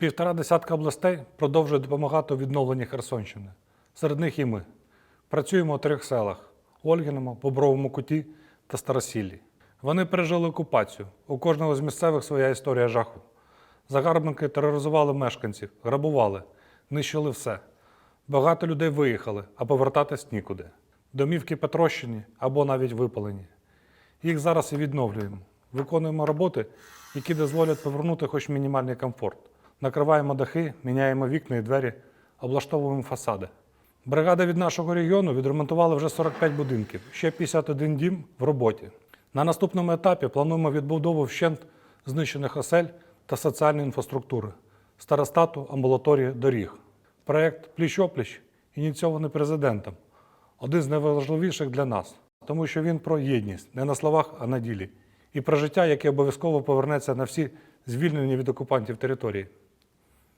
Півтора десятка областей продовжує допомагати у відновленні Херсонщини. Серед них і ми. Працюємо у трьох селах Ольгіному, Бобровому Куті та Старосіллі. Вони пережили окупацію. У кожного з місцевих своя історія жаху. Загарбники тероризували мешканців, грабували, нищили все. Багато людей виїхали, а повертатись нікуди. Домівки потрощені або навіть випалені. Їх зараз і відновлюємо. Виконуємо роботи, які дозволять повернути хоч мінімальний комфорт. Накриваємо дахи, міняємо вікна і двері, облаштовуємо фасади. Бригада від нашого регіону відремонтувала вже 45 будинків, ще 51 дім в роботі. На наступному етапі плануємо відбудову вщент знищених осель та соціальної інфраструктури, старостату, амбулаторії, доріг. Проєкт Пліч-опліч ініційований президентом, один з найважливіших для нас, тому що він про єдність не на словах, а на ділі, і про життя, яке обов'язково повернеться на всі звільнені від окупантів території.